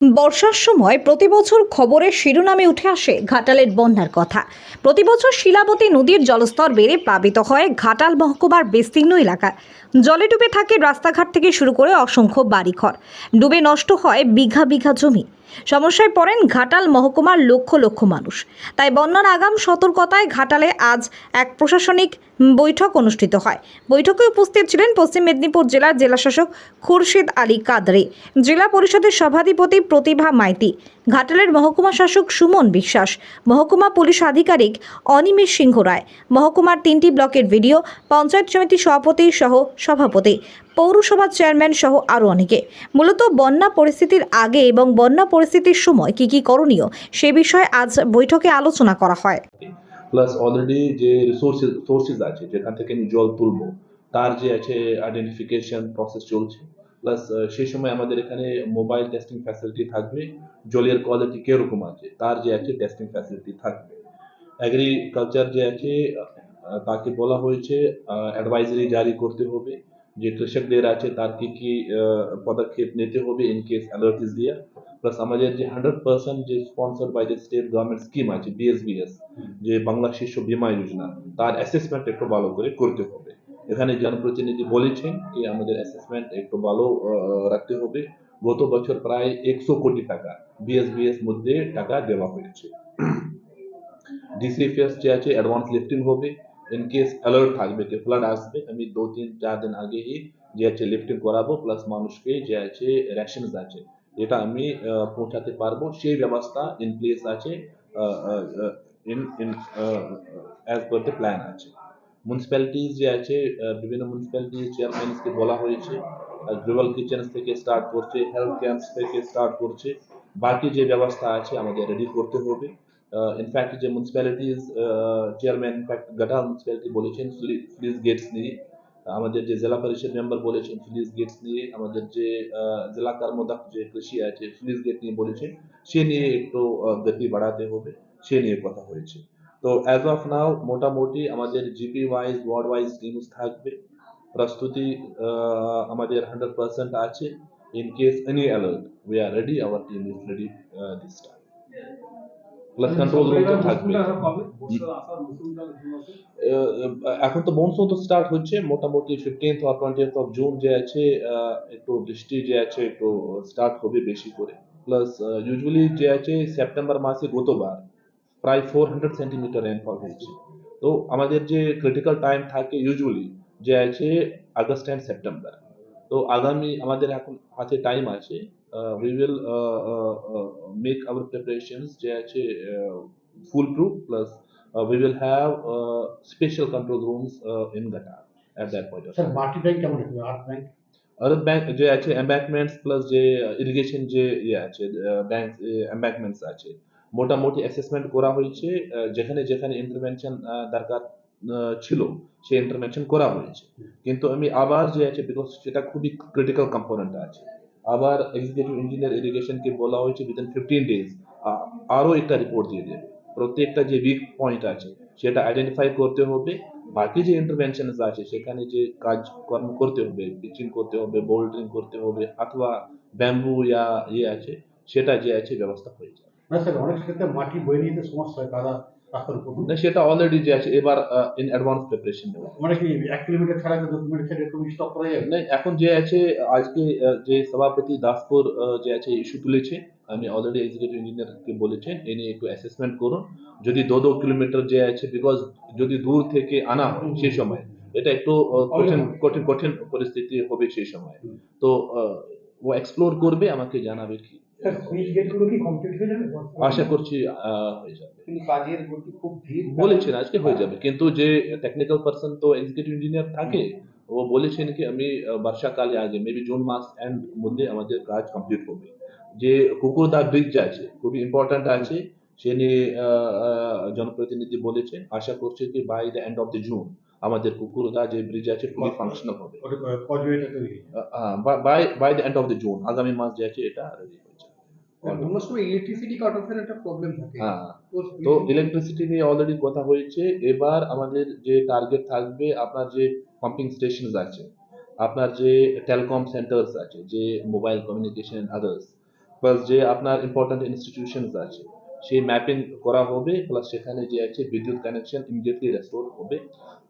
বর্ষার সময় প্রতি বছর খবরের শিরোনামে উঠে আসে ঘাটালের বন্যার কথা। প্রতি বছর শিলাবতী নদীর জলস্তর বেড়ে প্লাবিত হয় ঘাটাল মহকুমার বিস্তীর্ণ এলাকা জলে ডুবে থাকে রাস্তাঘাট থেকে শুরু করে অসংখ্য বাড়িঘর। ডুবে নষ্ট হয় বিঘা বিঘা জমি। সমস্যায় পড়েন ঘাটাল মহকুমার লক্ষ লক্ষ মানুষ। তাই বন্যার আগাম সতর্কতায় ঘাটালে আজ এক প্রশাসনিক বৈঠক অনুষ্ঠিত হয়। বৈঠকে উপস্থিত ছিলেন পশ্চিম মেদিনীপুর জেলার জেলাশাসক খুরশিদ আলী কাদরে, জেলা পরিষদের সভাধিপতি প্রতিভা মাইতি, ঘাটালের মহকুমা শাসক সুমন বিশ্বাস, মহকুমা পুলিশ আধিকারিক অনিমেষ সিংহ রায়, মহকুমার তিনটি ব্লকের ভিডিও, পঞ্চায়েত সমিতির সভাপতি সহ সভাপতি পৌরসভা চেয়ারম্যান সহ আরও অনেকে। মূলত বন্যা পরিস্থিতির আগে এবং বন্যা পরিস্থিতির সময় কী কী করণীয় সে বিষয়ে আজ বৈঠকে আলোচনা করা হয়। প্লাস অলরেডি যে রিসোর্সেস সোর্সেস আছে, যেখান থেকে আমি জল তুলবো, তার যে আছে আইডেন্টিফিকেশন প্রসেস চলছে। প্লাস সেই সময় আমাদের এখানে মোবাইল টেস্টিং ফ্যাসিলিটি থাকবে, জলের কোয়ালিটি কীরকম আছে, তার যে আছে টেস্টিং ফ্যাসিলিটি থাকবে। এগ্রিকালচার যে আছে তাকে বলা হয়েছে অ্যাডভাইজারি জারি করতে হবে, যে কৃষকদের আছে তার কি কি পদক্ষেপ নিতে হবে ইন কেস অ্যালার্ট ইজ দিয়া প্লাস আমাদের যে হান্ড্রেড পার্সেন্ট যে sponsor by the state government scheme আছে বিএসবিএস যে বাংলা শিশু বীমা যোজনা তার অ্যাসেসমেন্ট একটু ভালো করে করতে হবে। এখানে জনপ্রতিনিধি বলেছেন যে আমাদের অ্যাসেসমেন্ট একটু ভালো রাখতে হবে। গত বছর প্রায় একশো কোটি টাকা বিএসবিএস মধ্যে টাকা দেওয়া হয়েছে। ডিসিএফএস যে আছে অ্যাডভান্স লিফটিং হবে। ইন কেস অ্যালার্ট থাকবে যে ফ্লাড আসবে আমি দু তিন চার দিন আগেই যে আছে লিফটিং করাবো। প্লাস মানুষকে যে আছে রেশনস আছে যেটা আমি পৌঁছাতে পারব, সেই ব্যবস্থা ইন প্লেস আছে in in as per the plan আছে। মিউনিসিপ্যালিটিস যে আছে বিভিন্ন মিউনিসিপ্যালিটিস চেয়ারম্যানসকে বলা হয়েছে গ্লোবাল কিচেন্স থেকে স্টার্ট করছে হেলথ ক্যাম্পস থেকে স্টার্ট করছে, বাকি যে ব্যবস্থা আছে আমাদের রেডি করতে হবে। ইনফ্যাক্ট যে municipalities chairman in fact Ghatal municipality বলেছেন ফ্লিজ গেটস নিয়ে। আমাদের যে জেলা পরিষদ মেম্বার বলেছেন ফ্লিজ গেটস নিয়ে আমাদের যে জেলা কর্মদক্ষ যে কৃষি আছে ফ্লিজ গেট নিয়ে বলেছেন সে নিয়ে একটু গতি বাড়াতে হবে সে নিয়ে কথা হয়েছে। তো অ্যাজ অফ নাও মোটামুটি আমাদের GP wise ward wise teams থাকবে। প্রস্তুতি আমাদের হান্ড্রেড পার্সেন্ট আছে। In case any alert we are ready our team is ready this time plus control room তো থাকবে এখন তো মনসুন তো স্টার্ট হচ্ছে মোটামুটি ফিফটিন্থ আর টোয়েন্টিথ অফ জুন যে আছে একটু বৃষ্টি যে আছে একটু স্টার্ট হবে বেশি করে। প্লাস ইউজুয়ালি যে আছে সেপ্টেম্বর মাসে গতবার প্রায় ফোর হান্ড্রেড সেন্টিমিটার রেনফল হয়েছে। তো আমাদের যে ক্রিটিক্যাল টাইম থাকে ইউজুয়ালি যে আছে আগস্ট অ্যান্ড সেপ্টেম্বর তো আগামী আমাদের এখন হাতে টাইম আছে we will make our preparations যে আছে foolproof plus we will have special control rooms in গাটা অ্যাট দ্যাট পয়েন্ট স্যার মাটি ব্যাংক কেমন হবে আর্থ ব্যাংক আদার ব্যাংক যে আছে এম্ব্যাকমেন্টস প্লাস যে ইরিগেশন যে ইয়ে আছে ব্যাংক এম্ব্যাকমেন্টস আছে মোটামুটি অ্যাসেসমেন্ট করা হয়েছে যেখানে যেখানে ইন্টারভেনশন দরকার ছিল সেই ইন্টারভেনশন করা হয়েছে কিন্তু আমি আবার যে আছে বিকজ সেটা খুবই ক্রিটিক্যাল কম্পোনেন্ট আছে আবার এক্সিকিউটিভ ইঞ্জিনিয়ার ইরিগেশনকে বলা হয়েছে উইদিন ফিফটিন ডেজ আরও একটা রিপোর্ট দিয়ে দেবে প্রত্যেকটা যে উইক পয়েন্ট আছে সেটা আইডেন্টিফাই করতে হবে। বাকি যে ইন্টারভেনশন আছে সেখানে যে কাজ কর্ম করতে হবে পিচিং করতে হবে বোল্ডারিং করতে হবে অথবা ব্যাম্বু ইয়া ইয়ে আছে সেটা যে আছে ব্যবস্থা হয়ে যাবে। না স্যার অনেক ক্ষেত্রে মাটি বয়ে নিতে সমস্যা হয় কাদা রাস্তার উপর না সেটা অলরেডি যে আছে এবার ইন অ্যাডভান্স প্রিপারেশন নেওয়া মানে কি এক কিলোমিটার ছাড়া দু কিলোমিটার এরকম স্টপ করা যাবে? না এখন যে আছে আজকে যে সভাপতি দাসপুর যে আছে ইস্যু তুলেছে আমি অলরেডি এক্সিকিউটিভ ইঞ্জিনিয়ারকে বলেছেন এ নিয়ে একটু অ্যাসেসমেন্ট করুন। যদি দু দু কিলোমিটার যে আছে বিকজ যদি দূর থেকে আনা হয় সেই সময় এটা একটু কঠিন কঠিন কঠিন পরিস্থিতি হবে সেই সময়। তো ও এক্সপ্লোর করবে আমাকে জানাবে কি। স্যার সুইচ গেটগুলো কি কমপ্লিট হয়ে যাবে? আশা করছি হয়ে যাবে। কাজের গতি খুব ধীর। বলেছেন আজকে হয়ে যাবে। কিন্তু যে টেকনিক্যাল পার্সন তো এক্সিকিউটিভ ইঞ্জিনিয়ার থাকে ও বলেছেন কি আমি বর্ষাকালে আগে মেবি জুন মাস এন্ড মধ্যে আমাদের কাজ কমপ্লিট হবে। যে কুকুরদা ব্রিজ আছে খুবই ইম্পর্ট্যান্ট আছে। সে নিয়ে জনপ্রতিনিধি বলেছেন আশা করছে কি by the end of the June আমাদের কুকুরদা যে ব্রিজ আছে ফুলি ফাংশনাল হবে। By by the end of the June আগামী মাস যে আছে এটা রেডি হয়ে যাবে ইলেকট্রিসিটি কাট অফের একটা প্রবলেম থাকে। তো ইলেকট্রিসিটি নিয়ে অলরেডি কথা হয়েছে। এবার আমাদের যে টার্গেট থাকবে আপনার যে পাম্পিং স্টেশন আছে আপনার যে টেলিকম সেন্টার্স আছে যে মোবাইল কমিউনিকেশন আদার্স প্লাস যে আপনার ইম্পর্ট্যান্ট ইনস্টিটিউশনস আছে, সেই ম্যাপিং করা হবে প্লাস সেখানে যে আছে বিদ্যুৎ কানেকশন ইমিডিয়েটলি রেস্টোর হবে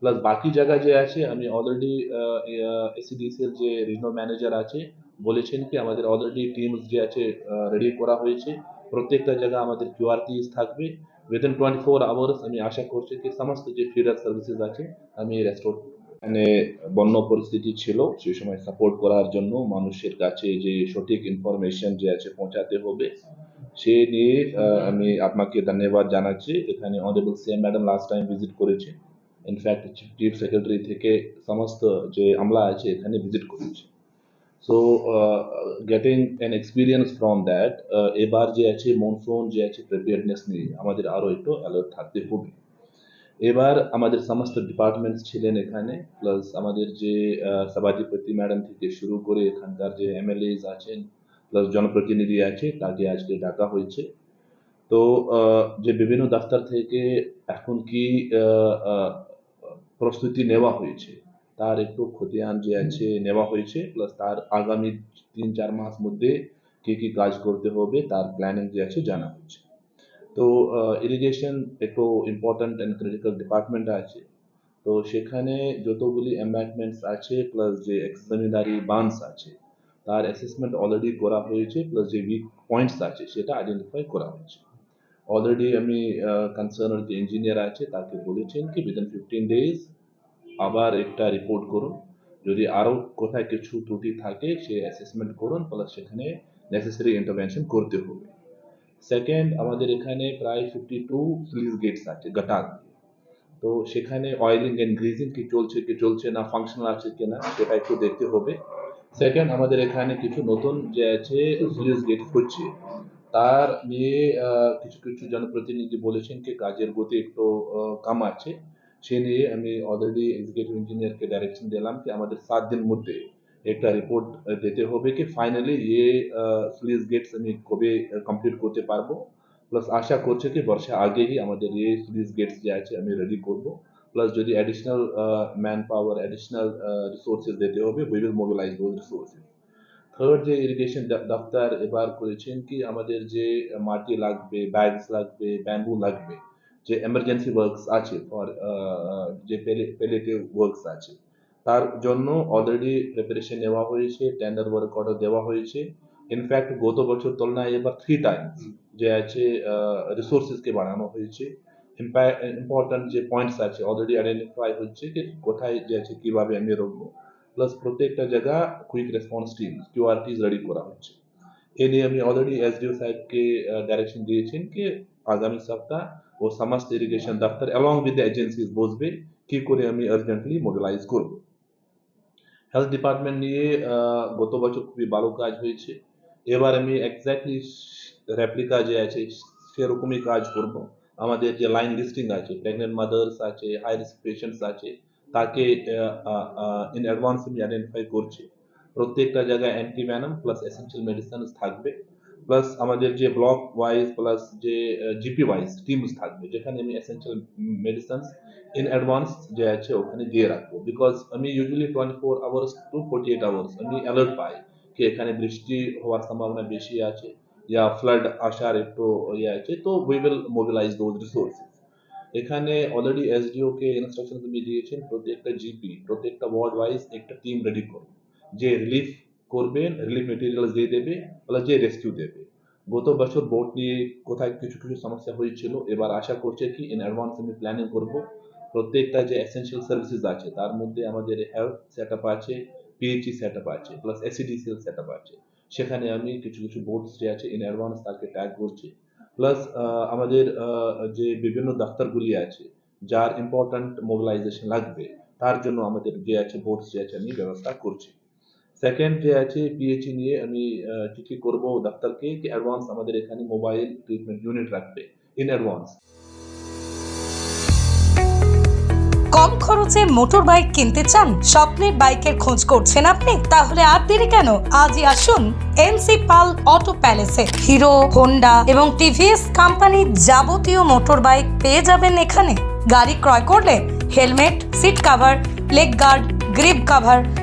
প্লাস বাকি জায়গা যে আছে, আমি অলরেডি এসিডিসিএল যে রিজনাল ম্যানেজার আছে, বলেছেন কি আমাদের অলরেডি টিমস যে আছে রেডি করা হয়েছে, প্রত্যেকটা জায়গা আমাদের কিউআর কিস থাকবে উইদিন টোয়েন্টি ফোর আওয়ার্স আমি আশা করছি কি সমস্ত যে ফিডার সার্ভিসেস আছে, আমি রেস্টোর মানে বন্য পরিস্থিতি ছিল, সেই সময় সাপোর্ট করার জন্য মানুষের কাছে যে সঠিক ইনফরমেশন যে আছে পৌঁছাতে হবে, সে নিয়ে আমি আপনাকে ধন্যবাদ জানাচ্ছি। এখানে honourable CM madam last time visit করেছে। ইনফ্যাক্ট চিফ সেক্রেটারি থেকে সমস্ত যে আমলা আছে এখানে ভিজিট করেছে। So getting an experience from that এবার যে আছে মনসুন যে আছে প্রিপেয়ারনেস নিয়ে আমাদের আরও একটু অ্যালার্ট থাকতে হবে। এবার আমাদের সমস্ত ডিপার্টমেন্টস ছিলেন এখানে প্লাস আমাদের যে সভাধিপতি ম্যাডাম থেকে শুরু করে এখানকার যে এমএলএস আছেন প্লাস জনপ্রতিনিধি আছে, তাকে আজকে ডাকা হয়েছে। তো যে বিভিন্ন দফতর থেকে এখন কি প্রস্তুতি নেওয়া হয়েছে, তার একটু খতিয়ান যে আছে নেওয়া হয়েছে প্লাস তার আগামী তিন চার মাস মধ্যে কি কি কাজ করতে হবে, তার প্ল্যানিং যে আছে জানা হয়েছে। তো ইরিগেশন একটু ইম্পর্ট্যান্ট অ্যান্ড ক্রিটিক্যাল ডিপার্টমেন্ট আছে। তো সেখানে যতগুলি অ্যাম্বাটমেন্টস আছে প্লাস যে এক্সামিনারি বান্স আছে, তার অ্যাসেসমেন্ট অলরেডি করা হয়েছে প্লাস যে উইক পয়েন্টস আছে, সেটা আইডেন্টিফাই করা হয়েছে। অলরেডি আমি কনসার্ন যে ইঞ্জিনিয়ার আছে, তাকে বলেছেন কি উইদিন ফিফটিন ডেজ আবার একটা রিপোর্ট করুন। যদি আরও কোথায় কিছু ত্রুটি থাকে, সে অ্যাসেসমেন্ট করুন প্লাস সেখানে নেসেসারি ইন্টারভেনশন করতে হবে। সেকেন্ড আমাদের এখানে প্রায় ফিফটি টু স্লিজ গেটস আছে গাটার তো সেখানে অয়েলিং অ্যান্ড গ্রিজিং কি চলছে কি চলছে না ফাংশনাল আছে কি না, সেটা একটু দেখতে হবে। সেকেন্ড আমাদের এখানে কিছু নতুন যে আছে স্লিজ গেট হচ্ছে তার নিয়ে কিছু কিছু জনপ্রতিনিধি বলেছেন কি কাজের গতি একটু কম আছে। সে নিয়ে আমি অলরেডি এক্সিকিউটিভ ইঞ্জিনিয়ারকে ডাইরেকশন দিলাম কি আমাদের সাত দিন মধ্যে একটা রিপোর্ট দিতে হবে কি ফাইনালি ये স্লুইস গেটস আমি কবে কমপ্লিট করতে পারব। প্লাস আশা করছে কি বর্ষা আগেই আমাদের এই স্লুইস গেটস যে আছে আমি রেডি করব। প্লাস যদি additional manpower additional resources দিতে হবে we will mobilise those resources third যে ইরিগেশন দপ্তর এবার করেছেন কি আমাদের যে মাটি লাগবে ব্যাগস লাগবে ব্যাম্বু লাগবে, যে এমার্জেন্সি ওয়ার্কস আছে ফর যে পেলেটিভ ওয়ার্কস আছে। তার জন্য অলরেডি প্রিপারেশন নেওয়া হয়েছে টেন্ডার ওয়ার্ক অর্ডার দেওয়া হয়েছে। ইনফ্যাক্ট গত বছর তুলনায় এবার থ্রি টাইমস যে আছে রিসোর্সেসকে বাড়ানো হয়েছে। ইম্পর্ট্যান্ট যে পয়েন্টস আছে অলরেডি আইডেন্টিফাই হচ্ছে যে কোথায় যে আছে, কীভাবে আমি রোবো প্লাস প্রত্যেকটা জায়গা quick response team QRTs ready করা হচ্ছে। এ নিয়ে আমি অলরেডি এসডিও সাহেবকে ডাইরেকশন দিয়েছেন কি আগামী সপ্তাহ ও সমস্ত ইরিগেশন দপ্তর অ্যালং উইথ দ্য এজেন্সিজ বসবে, কি করে আমি আর্জেন্টলি মোবিলাইজ করব। হেলথ ডিপার্টমেন্ট নিয়ে আহ, গত বছর খুবই ভালো কাজ হয়েছে। এবার আমি এক্স্যাক্টলি রেপ্লিকা যে আছে সেরকমই কাজ করব। আমাদের যে লাইন লিস্টিং আছে প্রেগনেন্ট মাদার্স আছে হাই রিস্ক পেশেন্টস আছে তাকে ইন অ্যাডভান্স আমি আইডেন্টিফাই করছি। প্রত্যেকটা জায়গায় anti venom plus essential medicines থাকবে। প্লাস আমাদের যে ব্লক ওয়াইজ প্লাস যে জিপি ওয়াইজ টিমস থাকবে, যেখানে আমি এসেন্সিয়াল মেডিসিনস ইন অ্যাডভান্স যে আছে ওখানে দিয়ে রাখব। বিকজ আমি usually twenty four hours to forty eight hours আমি অ্যালার্ট পাই কি এখানে বৃষ্টি হওয়ার সম্ভাবনা বেশি আছে ইয়া ফ্লাড আসার একটু ইয়ে আছে, তো we will mobilise those resources এখানে অলরেডি এসডিও কে ইনস্ট্রাকশন তুমি দিয়েছেন প্রত্যেকটা জিপি প্রত্যেকটা ওয়ার্ড ওয়াইজ একটা টিম রেডি করুন। যে রিলিফ করবেন রিলিফ মেটেরিয়ালস দিয়ে দেবে প্লাস যে রেস্কিউ দেবে। গত বছর বোর্ড নিয়ে কোথায় কিছু কিছু সমস্যা হয়েছিল। এবার আশা করছে কি ইন অ্যাডভান্স আমি প্ল্যানিং করব। প্রত্যেকটা যে এসেন্সিয়াল সার্ভিসেস আছে, তার মধ্যে আমাদের হেলথ সেট আপ আছে পিএইচই সেট আপ আছে প্লাস এসিডিসিএল সেট আপ আছে। সেখানে আমি কিছু কিছু বোর্ডস যে আছে ইন অ্যাডভান্স তাকে ট্যাগ করছি। প্লাস আমাদের যে বিভিন্ন দপ্তরগুলি আছে, যার ইম্পর্ট্যান্ট মোবিলাইজেশন লাগবে, তার জন্য আমাদের যে আছে বোর্ডস যে আছে আমি ব্যবস্থা করছি। সেকেন্ড যে আছে পিএইচই নিয়ে আমি চিঠি করব দপ্তরকে কি অ্যাডভান্স আমাদের এখানে মোবাইল ট্রিটমেন্ট ইউনিট রাখবে ইন অ্যাডভান্স কম খরচে মোটর বাইক কিনতে চান? স্বপ্নের বাইকের খোঁজ করছেন আপনি? তাহলে আর দেরি কেন? আজই আসুন এনসি পাল অটো প্যালেসে হিরো হোন্ডা এবং টিভিএস কোম্পানির যাবতীয় মোটর বাইক পেয়ে যাবেন এখানে। গাড়ি ক্রয় করলে helmet seat cover leg guard grip cover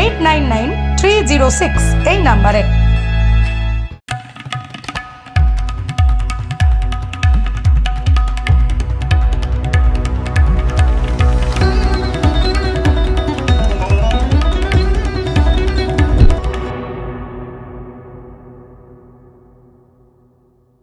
eight nine nine three zero six এই নাম্বারে।